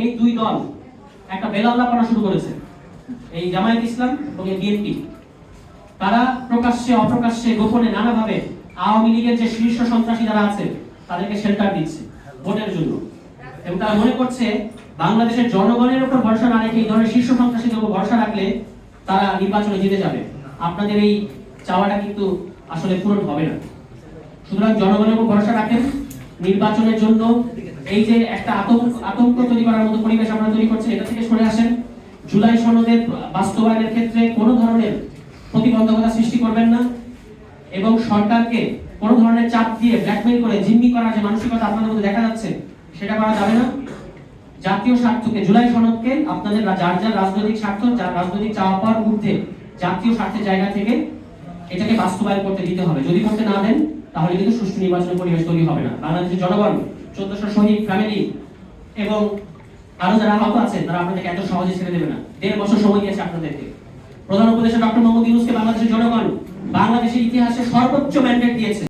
এই দুই দল একটা বেলাল্লাপনা শুরু করেছে, এই জামায়াত ইসলাম এবং বিএনপি। তারা প্রকাশ্যে, অপ্রকাশ্যে, গোপনে, নানাভাবে আওয়ামী লীগের যে শীর্ষ সন্ত্রাসী যারা আছে, তাদেরকে শেল্টার দিচ্ছে ভোটের জন্য। এবং তারা মনে করছে বাংলাদেশের জনগণের উপর ভরসা না রেখে এই ধরনের শীর্ষ সন্ত্রাসীদের উপর ভরসা রাখলে তারা নির্বাচনে জিতে যাবে। আপনাদের এই চাওয়াটা কিন্তু আসলে পূরণ হবে না। সুতরাং জনগণের উপর ভরসা রাখেন। নির্বাচনের জন্য এই যে একটা আতঙ্ক আতঙ্ক তৈরি করার মতো পরিবেশ আমরা তৈরি করছি এটা থেকে সরে আসেন। জুলাই সনদের বাস্তবায়নের ক্ষেত্রে কোনো ধরনের প্রতিবন্ধকতা সৃষ্টি করবেন না এবং সরকারকে কোনো ধরনের চাপ দিয়ে ব্ল্যাকমেইল করে জিম্মি করার যে মানসিকতা আপনাদের মধ্যে দেখা যাচ্ছে, সেটা করা যাবে না। জাতীয় স্বার্থকে, জুলাই সনদকে আপনাদের যার যার রাজনৈতিক স্বার্থ, যার রাজনৈতিক চাওয়া পাওয়ার ঊর্ধ্বে জাতীয় স্বার্থের জায়গা থেকে এটাকে বাস্তবায়ন করতে দিতে হবে। যদি করতে না দেন তাহলে কিন্তু সুষ্ঠু নির্বাচনের পরিবেশ তৈরি হবে না। বাংলাদেশের জনগণ, চোদ্দশো শহীদ ফ্যামিলি এবং আরও যারা আহত আছে, তারা আপনাদেরকে এত সহজে ছেড়ে দেবে না। দেড় বছর সময় দিয়েছে আপনাদেরকে। প্রধান উপদেষ্টা ডক্টর মোহাম্মদ ইউনুসকে বাংলাদেশের জনগণ বাংলাদেশের ইতিহাসে সর্বোচ্চ ম্যান্ডেট দিয়েছে।